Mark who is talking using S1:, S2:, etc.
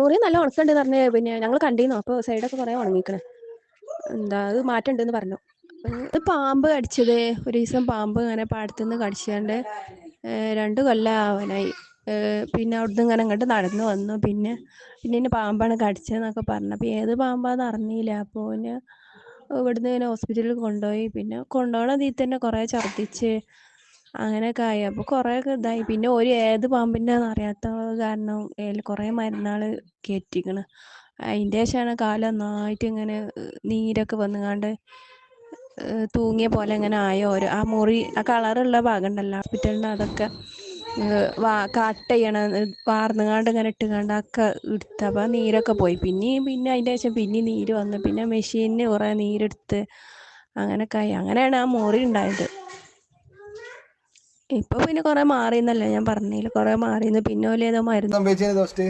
S1: മുറി നല്ല ഉണക്കുണ്ട് പറഞ്ഞ് പിന്നെ ഞങ്ങൾ കണ്ടിരുന്നു അപ്പോൾ സൈഡൊക്കെ കുറേ ഉണങ്ങിക്കണേ. എന്താ അത് മാറ്റമുണ്ടെന്ന് പറഞ്ഞു. പാമ്പ് കടിച്ചത്. ഒരു ദിവസം പാമ്പ് ഇങ്ങനെ പാടത്തുനിന്ന് കടിച്ചാണ്ട് രണ്ടു കൊല്ലം ആവാനായി പിന്നെ അവിടുന്ന് ഇങ്ങനെ ഇങ്ങോട്ട് നടന്നു വന്നു. പിന്നെ പിന്നെ എന്നെ പാമ്പാണ് കടിച്ചതെന്നൊക്കെ പറഞ്ഞു. അപ്പോൾ ഏത് പാമ്പാന്ന് അറിഞ്ഞില്ല. അപ്പോൾ പിന്നെ ഇവിടുന്ന് ഇങ്ങനെ ഹോസ്പിറ്റലിൽ കൊണ്ടുപോയി. പിന്നെ കൊണ്ടുപോകണ ഇതിൽ തന്നെ കുറേ ഛർദ്ദിച്ച് അങ്ങനെയൊക്കെ ആയി. അപ്പോൾ കുറെ ഇതായി. പിന്നെ ഒരു ഏത് പാമ്പിന്റെന്ന് അറിയാത്ത കാരണം കുറേ മരുന്നാൾ കയറ്റിക്കണ് അതിന്റെ ശേഷമാണ് കാൽ നന്നായിട്ട് ഇങ്ങനെ നീരൊക്കെ വന്നുകാണ്ട് തൂങ്ങിയ പോലെ ഇങ്ങനെ ആയ ഓരോ ആ മുറി ആ കളറുള്ള ഭാഗം ഉണ്ടല്ലോ ഹോസ്പിറ്റലിന്റെ അതൊക്കെ കട്ട് ചെയ്യണ വാർന്നുകാണ്ട് ഇങ്ങനെ ഇട്ടുകാണ്ട് ഒക്കെ എടുത്ത് അപ്പൊ നീരൊക്കെ പോയി. പിന്നെയും പിന്നെ അതിന്റെ ശേഷം പിന്നെ നീര് വന്നു. പിന്നെ മെഷീനിന് കുറേ നീരെടുത്ത് അങ്ങനെയൊക്കെ ആയി. അങ്ങനെയാണ് ആ മുറി ഉണ്ടായത് ഇപ്പോൾ പിന്നെ കൊറേ മാറിയെന്നല്ലേ ഞാൻ പറഞ്ഞില്ല കൊറേ മാറിയെന്ന് പിന്നെ ഏതോ മരുന്ന്
S2: ദോസ്റ്റ്